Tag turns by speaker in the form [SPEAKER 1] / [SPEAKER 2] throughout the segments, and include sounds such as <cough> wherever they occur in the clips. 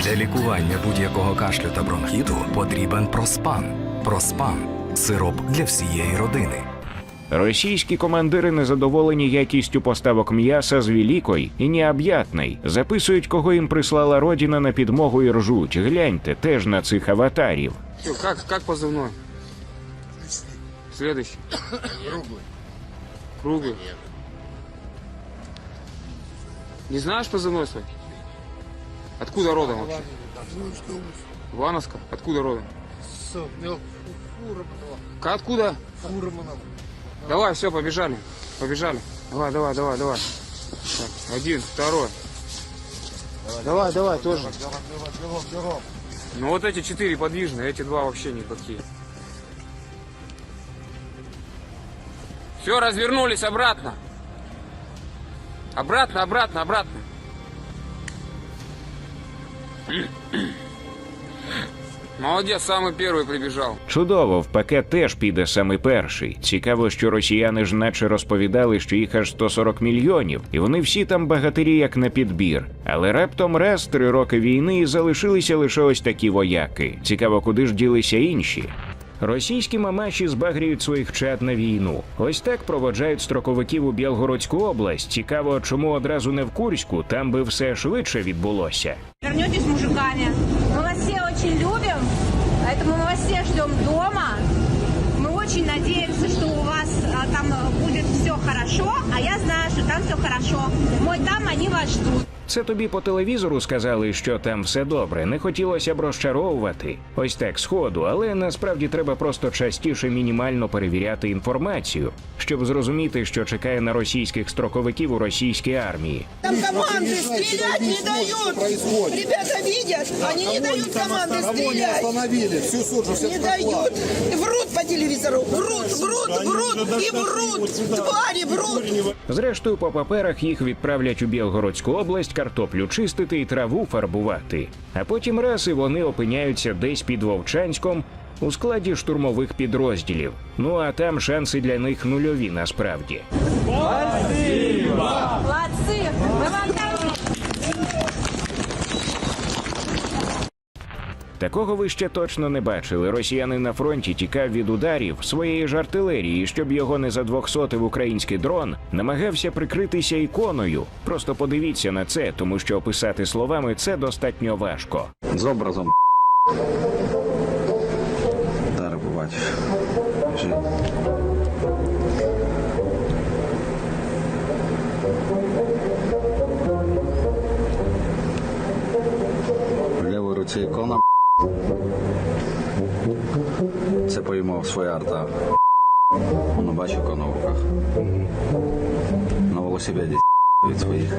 [SPEAKER 1] Для лікування будь-якого кашлю та бронхіту потрібен проспан. Проспан сироп для всієї родини.
[SPEAKER 2] Російські командири незадоволені якістю поставок м'яса з Великої і необ'ятний. Записують, кого їм прислала родина на підмогу і ржуть. Гляньте теж на цих аватарів.
[SPEAKER 3] Всё, как, как позывной? Следующий.
[SPEAKER 4] Круглый.
[SPEAKER 3] Круглый. Не знаешь позывной свой? Откуда родом вообще?
[SPEAKER 4] Область.
[SPEAKER 3] Ивановска? Откуда родом?
[SPEAKER 4] С Мел- Фурманова.
[SPEAKER 3] К- Откуда?
[SPEAKER 4] Фурманова.
[SPEAKER 3] Давай, все, побежали. Побежали. Давай, давай, давай, давай. Так, один, второй. Давай, давай, тоже.
[SPEAKER 4] Бегом, бегом, бегом, бегом.
[SPEAKER 3] Ну вот эти четыре подвижные, эти два вообще никакие. Все, развернулись обратно. Обратно, обратно, обратно. Молодец, саме перший прибіжав.
[SPEAKER 2] Чудово, в пакет теж піде саме перший. Цікаво, що росіяни ж наче розповідали, що їх аж 140 мільйонів, і вони всі там багатирі як на підбір. Але раптом раз три роки війни і залишилися лише ось такі вояки. Цікаво, куди ж ділися інші. Російські мамаші збагрюють своїх чад на війну. Ось так проводжають строковиків у Білгородську область. Цікаво, чому одразу не в Курську, там би все швидше відбулося.
[SPEAKER 5] Вернетесь мужиками. Мы вас все очень любим, поэтому мы вас все ждем дома. Мы очень надеемся, что у вас а, там э, будет все хорошо, а я знаю, что там все хорошо. Мой там, они вас ждут.
[SPEAKER 2] Це тобі по телевізору сказали, що там все добре. Не хотілося б розчаровувати. Ось так сходу, але насправді треба просто частіше мінімально перевіряти інформацію, щоб зрозуміти, що чекає на російських строковиків у російській армії.
[SPEAKER 6] Там команды стрелять не дают. Ребята видят, они не дают команды
[SPEAKER 7] Кого не
[SPEAKER 6] стрелять.
[SPEAKER 7] Всю суджу,
[SPEAKER 6] Не дают. Врут по телевизору. Врут, врут, врут и врут. Твари врут.
[SPEAKER 2] Зрештою, по паперах їх відправлять у Білгородську область картоплю чистити і траву фарбувати. А потім раз і вони опиняються десь під Вовчанськом у складі штурмових підрозділів. Ну а там шанси для них нульові насправді.
[SPEAKER 5] Спасибо! Молодці! Ми вам
[SPEAKER 2] Такого ви ще точно не бачили. Росіянин на фронті тікав від ударів своєї ж артилерії, щоб його не задвохсотив український дрон, намагався прикритися іконою. Просто подивіться на це, тому що описати словами це достатньо важко.
[SPEAKER 8] З образом. Удари побачиш. Біжи. Руці ікона. Це поймав своя арта. Воно бачив ікону в. На велосипеді від своїх.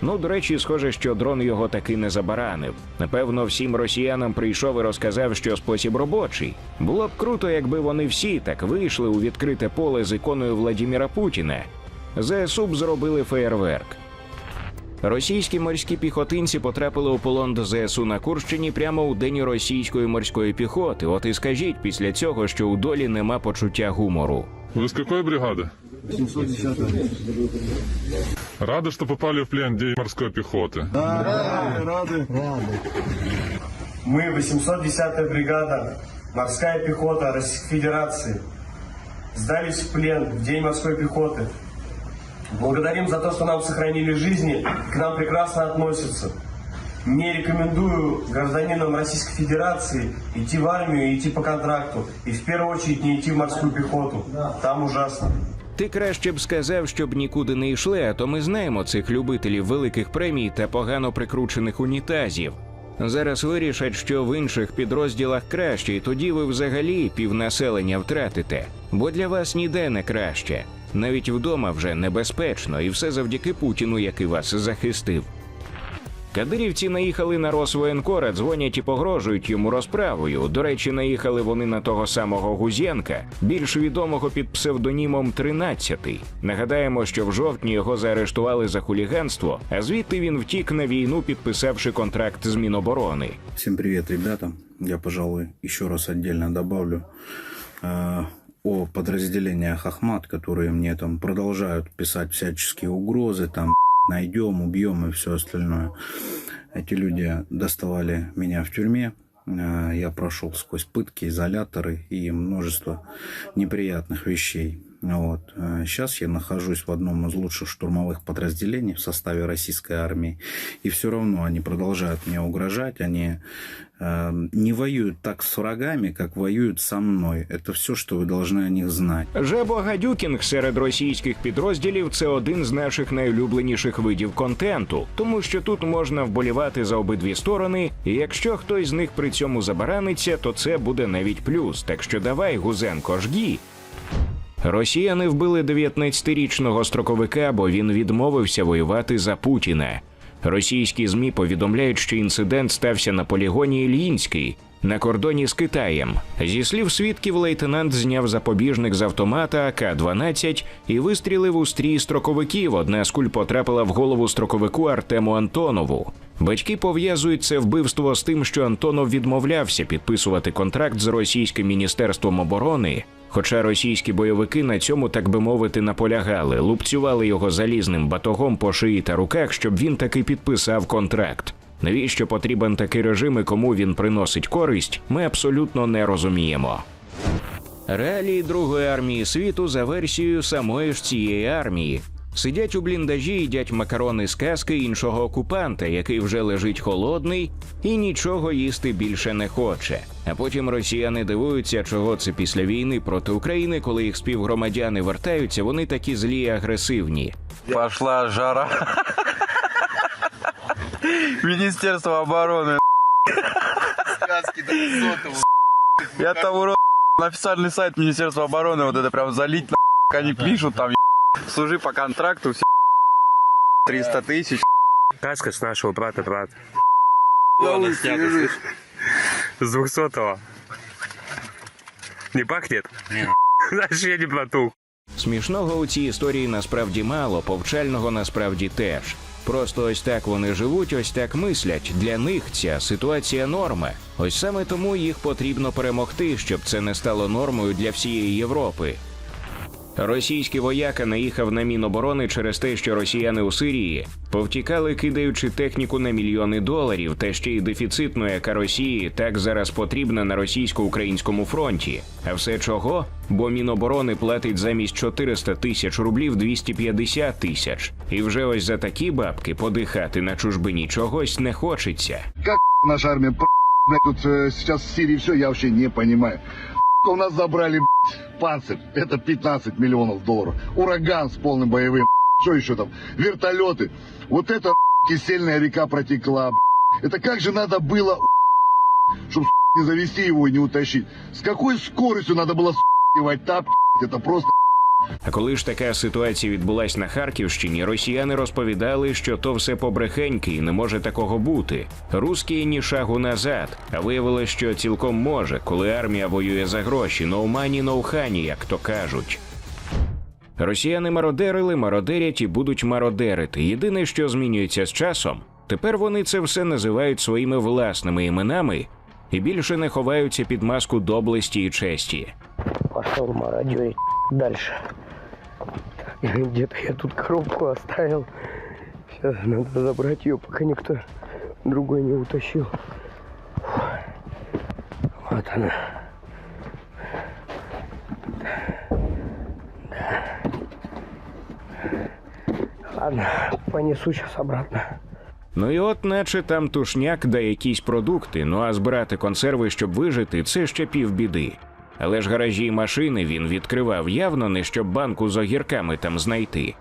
[SPEAKER 2] Ну, до речі, схоже, що дрон його таки не забаранив. Напевно, всім росіянам прийшов і розказав, що спосіб робочий. Було б круто, якби вони всі так вийшли у відкрите поле з іконою Владіміра Путіна. ЗСУ б зробили феєрверк. Російські морські піхотинці потрапили у полон до ЗСУ на Курщині прямо у день російської морської піхоти. От і скажіть після цього, що у долі нема почуття гумору.
[SPEAKER 9] Вы с какой бригады? 710 Рады, что попали в плен дей морской пехоты.
[SPEAKER 10] Мы 810-я бригада, морская пехота Российской Федерации. Сдались в плен в День морской пехоты. Благодарим за то, что нам сохранили жизни, к нам прекрасно относятся. Не рекомендую гражданинам Российской Федерации идти в армию и идти по контракту. И в первую очередь не идти в морскую пехоту. Там ужасно.
[SPEAKER 2] Ти краще б сказав, щоб нікуди не йшли, а то ми знаємо цих любителів великих премій та погано прикручених унітазів. Зараз вирішать, що в інших підрозділах краще, і тоді ви взагалі півнаселення втратите, бо для вас ніде не краще. Навіть вдома вже небезпечно, і все завдяки Путіну, який вас захистив. Кадирівці наїхали на Росвоєнкора, дзвонять і погрожують йому розправою. До речі, наїхали вони на того самого Гузєнка, більш відомого під псевдонімом «13». Нагадаємо, що в жовтні його заарештували за хуліганство, а звідти він втік на війну, підписавши контракт з Міноборони.
[SPEAKER 8] Всем привет, ребята. Я, пожалуй, еще раз отдельно добавлю.
[SPEAKER 7] О подразделениях Ахмат, которые мне там продолжают писать всяческие угрозы, там найдем, убьем и все остальное. Эти люди доставали меня в тюрьме. Э, Я прошел сквозь пытки, изоляторы и множество неприятных вещей. Вот. Сейчас я нахожусь в одном из лучших штурмовых подразделений в составе российской армии. И все равно они продолжают мне угрожать. Они э, не воюют так с врагами, как воюют со мной. Это все, что вы должны о них знать.
[SPEAKER 2] Жебо Гадюкінг серед російських підрозділів це один з наших найулюбленіших видів контенту, тому що тут можна вболівати за обидві сторони, і якщо хтось з них при цьому забараниться, то це буде навіть плюс. Так що давай, Гузенко, жгі. Росіяни вбили 19-річного строковика, бо він відмовився воювати за Путіна. Російські змі повідомляють, що інцидент стався на полігоні Ільїнський на кордоні з Китаєм. Зі слів свідків, лейтенант зняв запобіжник з автомата АК-12 і вистрілив у стрій строковиків. Одна з куль потрапила в голову строковику Артему Антонову. Батьки пов'язують це вбивство з тим, що Антонов відмовлявся підписувати контракт з російським міністерством оборони. Хоча російські бойовики на цьому, так би мовити, наполягали, лупцювали його залізним батогом по шиї та руках, щоб він таки підписав контракт. Навіщо потрібен такий режим і кому він приносить користь, ми абсолютно не розуміємо. Реалії Другої армії світу за версією самої ж цієї армії. Сидять у бліндажі, їдять макарони з казки іншого окупанта, який вже лежить холодний і нічого їсти більше не хоче. А потім росіяни дивуються, чого це після війни проти України, коли їх співгромадяни вертаються, вони такі злі і агресивні.
[SPEAKER 8] Пошла жара. Министерство обороны. Я там урод на официальный сайт Министерства обороны вот это прям залить на они пишут там служи по контракту все 300 тысяч.
[SPEAKER 3] Каска с нашего брата, брат.
[SPEAKER 8] С
[SPEAKER 3] С двухсотого. Не пахнет? Нет. Значит, я не плату.
[SPEAKER 2] Смішного у цій історії насправді мало, повчального насправді теж. Просто ось так вони живуть, ось так мислять. Для них ця ситуація норма. Ось саме тому їх потрібно перемогти, щоб це не стало нормою для всієї Європи. Російський вояка наїхав на Міноборони через те, що росіяни у Сирії повтікали, кидаючи техніку на мільйони доларів, та ще й дефіцитну, яка Росії так зараз потрібна на російсько-українському фронті. А все чого? Бо Міноборони платить замість 400 тисяч рублів 250 тисяч. І вже ось за такі бабки подихати на чужбині чогось не хочеться.
[SPEAKER 4] Наша армия, блядь, тут э, сейчас в Сирии все, я вообще не понимаю. У нас забрали панцирь, это 15 миллионов долларов. Ураган с полным боевым, что еще там, вертолеты. Вот это кисельная река протекла. Это как же надо было, чтобы не завести его и не утащить. С какой скоростью надо было блядь, это просто
[SPEAKER 2] А коли ж така ситуація відбулась на Харківщині, росіяни розповідали, що то все побрехеньки і не може такого бути. Русські ні шагу назад. А виявилось, що цілком може, коли армія воює за гроші, no honey, як то кажуть. Росіяни мародерили, мародерять і будуть мародерити. Єдине, що змінюється з часом, тепер вони це все називають своїми власними іменами і більше не ховаються під маску доблесті і честі.
[SPEAKER 11] пошел мародерить дальше. Где-то я тут коробку оставил. Сейчас надо забрать ее, пока никто другой не утащил. Вот она. Да. Ладно, понесу сейчас обратно.
[SPEAKER 2] Ну і от, наче там тушняк да якісь продукти. Ну а збирати консерви, щоб вижити, це ще півбіди. Але ж гаражі й машини він відкривав явно не щоб банку з огірками там знайти.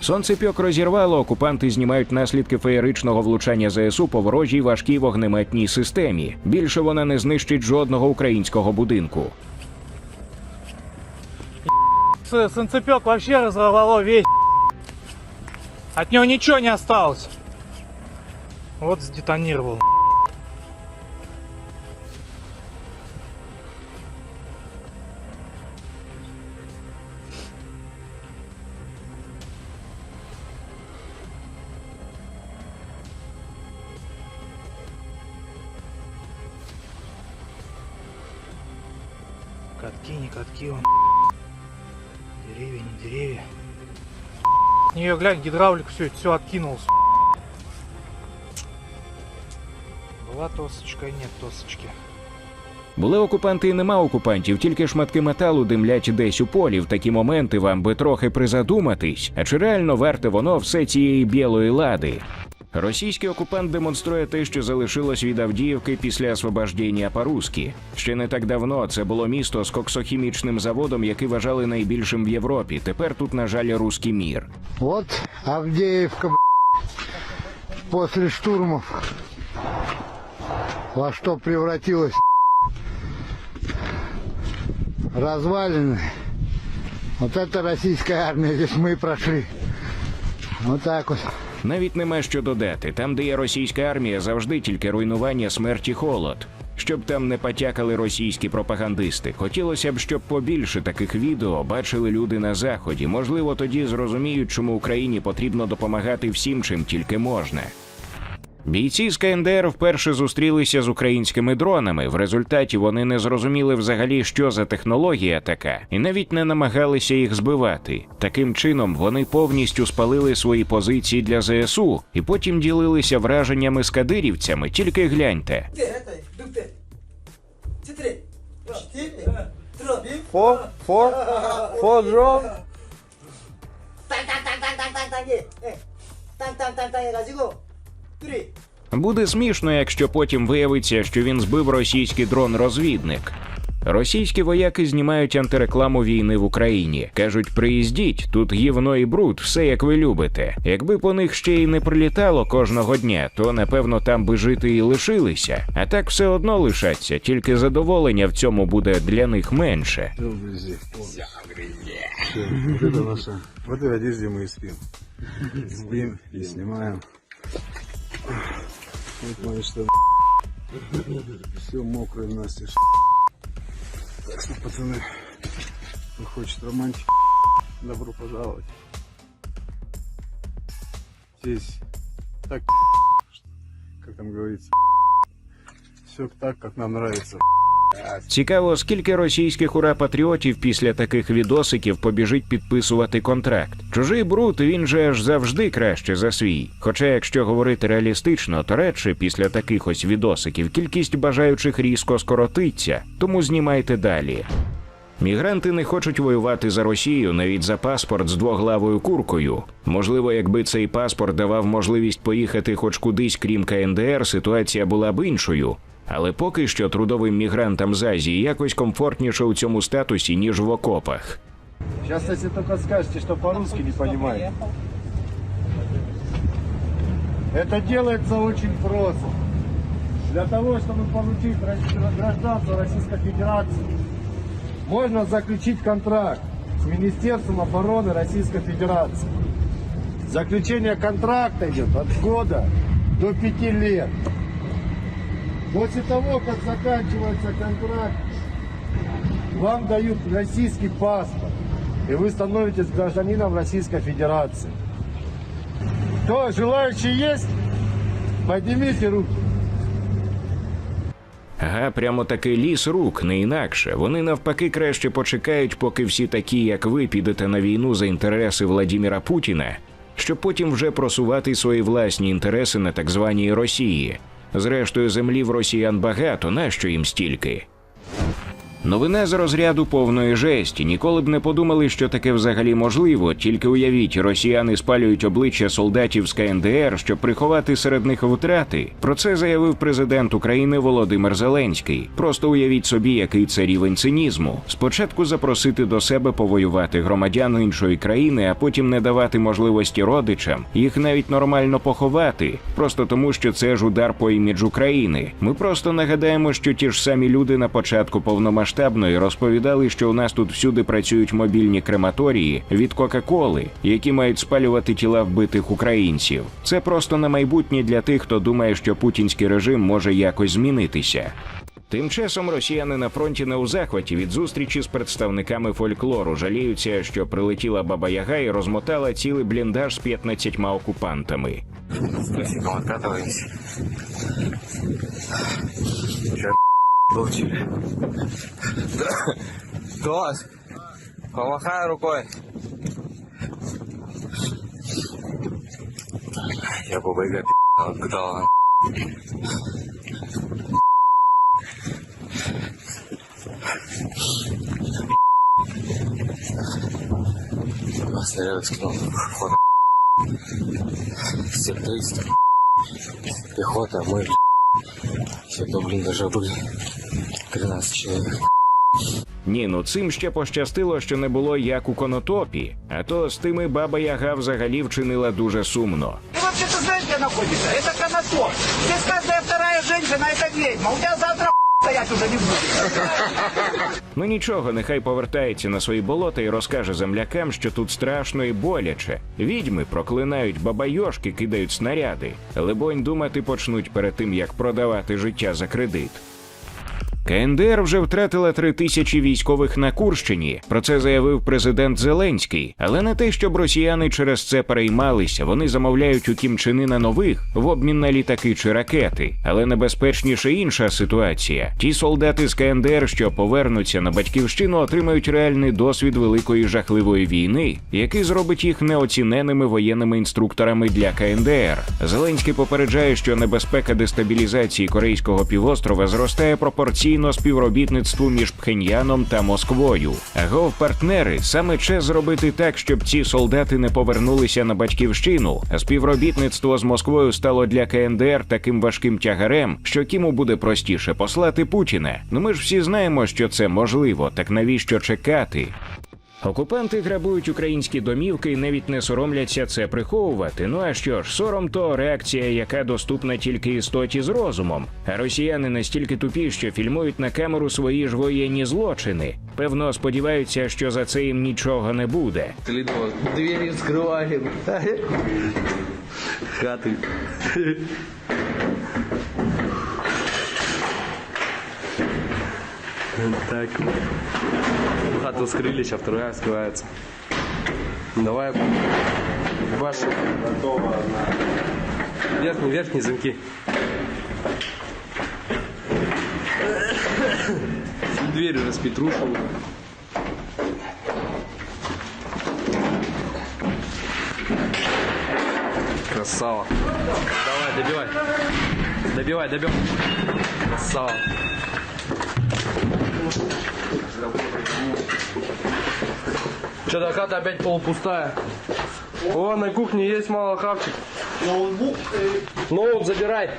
[SPEAKER 2] Сонцепьок розірвало, окупанти знімають наслідки феєричного влучання ЗСУ по ворожій важкій вогнеметній системі. Більше вона не знищить жодного українського будинку.
[SPEAKER 12] Санцепек вообще разорвало весь. От него ничего не осталось. Вот сдетонировал. Катки не катки он. Деревья, не деревья. Не, глянь, гидравлик все, все откинул. с***. Была тосочка, и нет тосочки.
[SPEAKER 2] Були окупанти і нема окупантів, тільки шматки металу димлять десь у полі. В такі моменти вам би трохи призадуматись, а чи реально варте воно все цієї білої лади? Російський окупант демонструє те, що залишилось від Авдіївки після освобождення Парузькі. Ще не так давно це було місто з коксохімічним заводом, який вважали найбільшим в Європі. Тепер тут, на жаль, руський мір.
[SPEAKER 13] Вот Авдеевка б***ь, после штурмов во что превратилась развалины. Вот это российская армия, здесь мы прошли. Вот так вот.
[SPEAKER 2] Навіть нема що додати. Там, де є російська армія, завжди тільки руйнування, смерть і холод. Щоб там не потякали російські пропагандисти. Хотілося б, щоб побільше таких відео бачили люди на заході. Можливо, тоді зрозуміють, чому Україні потрібно допомагати всім, чим тільки можна. Бійці з КНДР вперше зустрілися з українськими дронами. В результаті вони не зрозуміли взагалі, що за технологія така, і навіть не намагалися їх збивати. Таким чином вони повністю спалили свої позиції для ЗСУ і потім ділилися враженнями з кадирівцями. Тільки гляньте.
[SPEAKER 8] Four, four, four drone.
[SPEAKER 2] Буде смішно, якщо потім виявиться, що він збив російський дрон-розвідник. Російські вояки знімають антирекламу війни в Україні. кажуть, приїздіть, тут гівно і бруд, все як ви любите. Якби по них ще й не прилітало кожного дня, то напевно там би жити і лишилися. А так все одно лишаться, тільки задоволення в цьому буде для них менше.
[SPEAKER 13] Вот это наша. В этой одежде мы и спим. Спим и снимаем. Вот мои штаны. Все мокрое настежь. Так что, пацаны, кто хочет романтики, добро пожаловать. Здесь так, как там говорится, все так, как нам нравится.
[SPEAKER 2] Цікаво, скільки російських ура-патріотів після таких відосиків побіжить підписувати контракт. Чужий бруд він же аж завжди краще за свій. Хоча, якщо говорити реалістично, то радше після таких ось відосиків кількість бажаючих різко скоротиться, тому знімайте далі. Мігранти не хочуть воювати за Росію навіть за паспорт з двоглавою куркою. Можливо, якби цей паспорт давав можливість поїхати хоч кудись, крім КНДР, ситуація була б іншою Але поки що трудовим мігрантам з Азії якось комфортніше у цьому статусі, ніж в окопах.
[SPEAKER 13] Сейчас, если только скажете, что по-русски не понимаете. Это делается очень просто. Для того, чтобы получить рос- гражданство Российской Федерации, можно заключить контракт с Министерством обороны Российской Федерации. Заключение контракта идет от года до пяти лет. После того, как заканчивается контракт, вам дают российский паспорт, и вы становитесь гражданином Российской Федерации. Кто, желающие есть? Поднимите руки.
[SPEAKER 2] Ага, прямо такий ліс рук, не інакше. Вони навпаки краще почекають, поки всі такі, як ви, підете на війну за інтереси Владіміра Путіна, щоб потім вже просувати свої власні інтереси на так званій Росії. Зрештою, землі в росіян багато, нащо їм стільки? Новина з розряду повної жесті. Ніколи б не подумали, що таке взагалі можливо. Тільки уявіть, росіяни спалюють обличчя солдатів з КНДР, щоб приховати серед них втрати. Про це заявив президент України Володимир Зеленський. Просто уявіть собі, який це рівень цинізму. Спочатку запросити до себе повоювати громадян іншої країни, а потім не давати можливості родичам їх навіть нормально поховати, просто тому, що це ж удар по іміджу країни. Ми просто нагадаємо, що ті ж самі люди на початку повномасштабної розповідали, що у нас тут всюди працюють мобільні крематорії від Кока-Коли, які мають спалювати тіла вбитих українців. Це просто на майбутнє для тих, хто думає, що путінський режим може якось змінитися. Тим часом росіяни на фронті не у захваті від зустрічі з представниками фольклору жаліються, що прилетіла баба Яга і розмотала цілий бліндаж з 15 окупантами.
[SPEAKER 3] Получили. Класс. Помахай рукой. Я побегаю, отгадал. Снаряд скинул. Вход. Сектористы. Пехота, мы. Всего, блин, даже были 13 человек.
[SPEAKER 2] Ні, ну цим ще пощастило, що не було як у конотопі, а то з тими баба Яга взагалі вчинила дуже сумно.
[SPEAKER 6] Ты вообще-то знаешь, где находится? Это Конотоп. Здесь каждая вторая женщина – это ведьма. У тебя завтра <laughs> стоять уже не будет.
[SPEAKER 2] Ну нічого, нехай повертається на свої болота і розкаже землякам, що тут страшно і боляче. Відьми проклинають бабайошки, кидають снаряди. Либонь думати почнуть перед тим, як продавати життя за кредит. КНДР вже втратила три тисячі військових на Курщині. Про це заявив президент Зеленський. Але не те, щоб росіяни через це переймалися. Вони замовляють у Кімчинина нових в обмін на літаки чи ракети. Але небезпечніше інша ситуація. Ті солдати з КНДР, що повернуться на батьківщину, отримають реальний досвід великої жахливої війни, який зробить їх неоціненими воєнними інструкторами для КНДР. Зеленський попереджає, що небезпека дестабілізації корейського півострова зростає пропорційно співробітництву між Пхеньяном та Москвою. Агов партнери саме час зробити так, щоб ці солдати не повернулися на батьківщину. А співробітництво з Москвою стало для КНДР таким важким тягарем, що Кіму буде простіше послати Путіна. Ну ми ж всі знаємо, що це можливо. Так навіщо чекати? Окупанти грабують українські домівки і навіть не соромляться це приховувати. Ну а що ж, сором то реакція, яка доступна тільки істоті з розумом. А росіяни настільки тупі, що фільмують на камеру свої ж воєнні злочини. Певно, сподіваються, що за це їм нічого не буде.
[SPEAKER 8] Двери вскрывали. Хаты. Так. Хату скрыли, сейчас вторая скрывается. Давай. Ваши. Верхние, верхние замки. Двери распетрушил. Красава. Давай, добивай. Добивай, добивай. Красава. Что-то хата опять полупустая. О, на кухне есть мало хавчик. Ноутбук. Ноут забирай.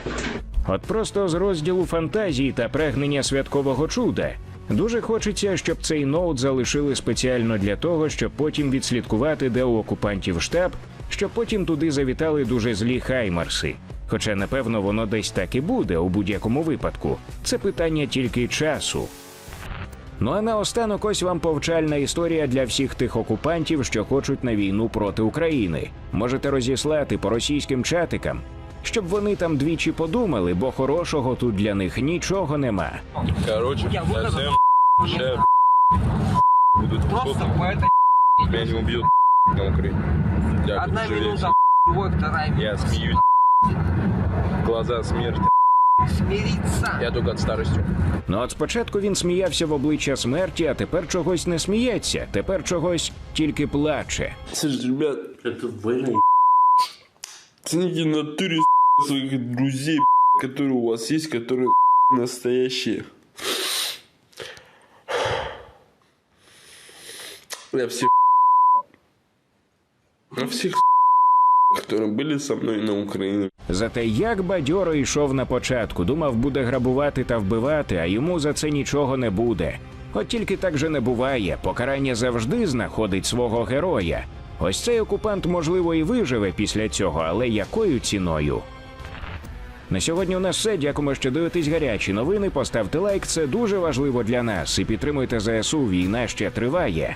[SPEAKER 2] От просто з розділу фантазії та прагнення святкового чуда. Дуже хочеться, щоб цей ноут залишили спеціально для того, щоб потім відслідкувати, де у окупантів штаб, щоб потім туди завітали дуже злі хаймарси. Хоча, напевно, воно десь так і буде у будь-якому випадку. Це питання тільки часу. Ну а наостанок ось вам повчальна історія для всіх тих окупантів, що хочуть на війну проти України. Можете розіслати по російським чатикам, щоб вони там двічі подумали, бо хорошого тут для них нічого нема.
[SPEAKER 9] Короче, совсем сейчас будут
[SPEAKER 6] Просто по этой
[SPEAKER 9] не убьют на Украине. Я
[SPEAKER 6] одна минута, вторая
[SPEAKER 9] Я смеюсь. Глаза смерти
[SPEAKER 6] Смириться.
[SPEAKER 9] Я только от старости.
[SPEAKER 2] Ну от спочатку він сміявся в обличчя смерті, а тепер чогось не сміється, тепер чогось тільки плаче.
[SPEAKER 14] Слушай, ребят, это война. Цените в натуре своих друзей, которые у вас есть, которые настоящие. Я всех я всех которые были со мной на Украине.
[SPEAKER 2] Зате як бадьоро йшов на початку, думав, буде грабувати та вбивати, а йому за це нічого не буде. От тільки так же не буває. Покарання завжди знаходить свого героя. Ось цей окупант, можливо, і виживе після цього, але якою ціною? На сьогодні у нас все. Дякуємо, що дивитесь гарячі новини. Поставте лайк, це дуже важливо для нас. І підтримуйте ЗСУ. Війна ще триває.